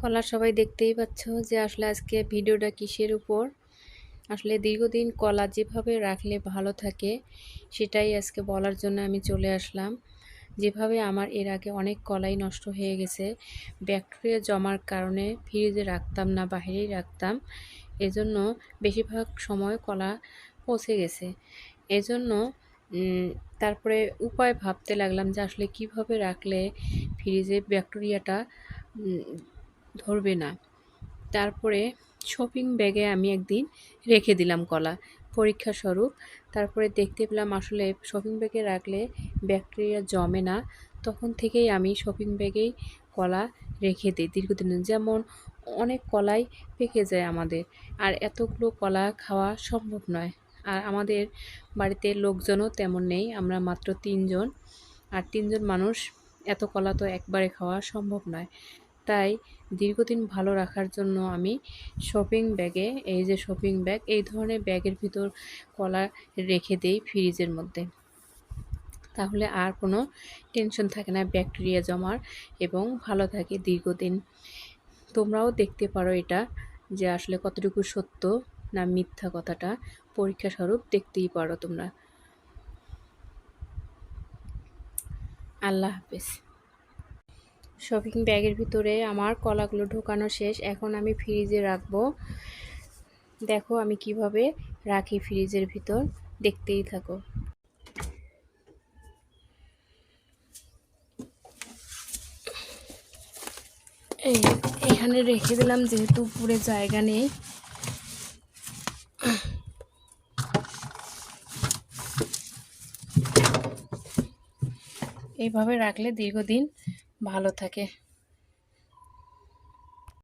কলা সবাই দেখতেই পাচ্ছ যে আসলে আজকে ভিডিওটা কিসের উপর? আসলে দীর্ঘদিন কলা যেভাবে রাখলে ভালো থাকে, সেটাই আজকে বলার জন্য আমি চলে আসলাম। যেভাবে আমার এর আগে অনেক কলাই নষ্ট হয়ে গেছে, ব্যাকটেরিয়া জমার কারণে ফ্রিজে রাখতাম না বাহিরেই রাখতাম, এজন্য বেশিরভাগ সময় কলা পচে গেছে। এজন্য তারপরে উপায় ভাবতে লাগলাম যে আসলে কীভাবে রাখলে ফ্রিজে ব্যাকটেরিয়াটা ধরবে না। তারপরে শপিং ব্যাগে আমি একদিন রেখে দিলাম কলা, পরীক্ষা স্বরূপ। তারপরে দেখতে পেলাম আসলে শপিং ব্যাগে রাখলে ব্যাকটেরিয়া জমে না। তখন থেকেই আমি শপিং ব্যাগেই কলা রেখে দিই দীর্ঘদিন যেমন অনেক কলাই পেকে যায় আমাদের, আর এতগুলো কলা খাওয়া সম্ভব নয়। আর আমাদের বাড়িতে লোকজনও তেমন নেই, আমরা মাত্র তিনজন। আর তিনজন মানুষ, এত কলা তো একবারে খাওয়া সম্ভব নয়। তাই দীর্ঘদিন ভালো রাখার জন্য আমি শপিং ব্যাগে এই যে শপিং ব্যাগ এই ধরনের ব্যাগের ভিতর কলা রেখে দেই ফ্রিজের মধ্যে। তাহলে আর কোনো টেনশন থাকে না ব্যাকটেরিয়া জমার এবং ভালো থাকে দীর্ঘদিন। তোমরাও দেখতে পারো এটা, যে আসলে কতটুকু সত্য না মিথ্যা কথাটা। পরীক্ষা স্বরূপ দেখতেই পারো তোমরা। আল্লাহ হাফেজ। শপিং ব্যাগের ভিতরে আমার কলাগুলো ঢোকানো শেষ। এখন আমি ফ্রিজে রাখব। দেখো আমি কীভাবে রাখি ফ্রিজের ভিতর। দেখতেই থাকো। এই, এখানে রেখে দিলাম যেহেতু পুরে জায়গা নেই। এইভাবে রাখলে দীর্ঘদিন ভালো থাকে।